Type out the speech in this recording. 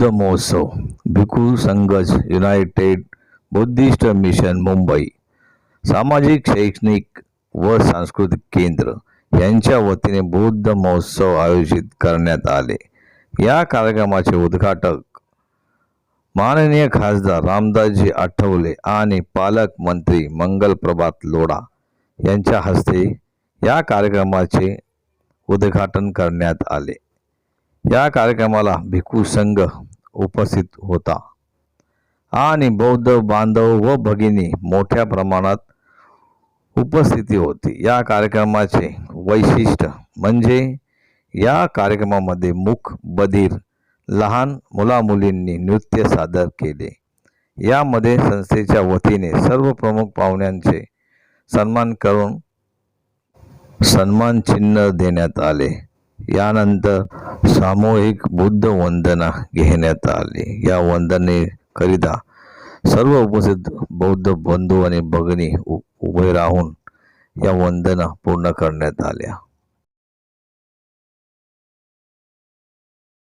बुद्ध महोत्सव भिकू संघज युनायटेड बुद्धिस्ट मिशन मुंबई. सामाजिक शैक्षणिक व सांस्कृतिक केंद्र यांच्या वतीने बौद्ध महोत्सव आयोजित करण्यात आले. या कार्यक्रमाचे उद्घाटक माननीय खासदार रामदासजी आठवले आणि पालकमंत्री मंगलप्रभात लोढा यांच्या हस्ते या कार्यक्रमाचे उद्घाटन करण्यात आले. या कार्यक्रमाला भिक्खू संघ उपस्थित होता. आणि बौद्ध बांधव व भगिनी मोठ्या प्रमाणात उपस्थिती होती. या कार्यक्रमाचे वैशिष्ट्य म्हणजे या कार्यक्रमामध्ये मुख बधीर लहान मुलामुलींनी नृत्य सादर केले. यामध्ये संस्थेच्या वतीने सर्व प्रमुख पाहुण्यांचे सन्मान करून सन्मान चिन्ह देण्यात आले. यानंतर सामूहिक बुद्ध वंदना घेण्यात आली. या वंदनेकरिता सर्व उपस्थित बौद्ध बंधू आणि भगिनी उ- उभे राहून या वंदना पूर्ण करण्यात आल्या.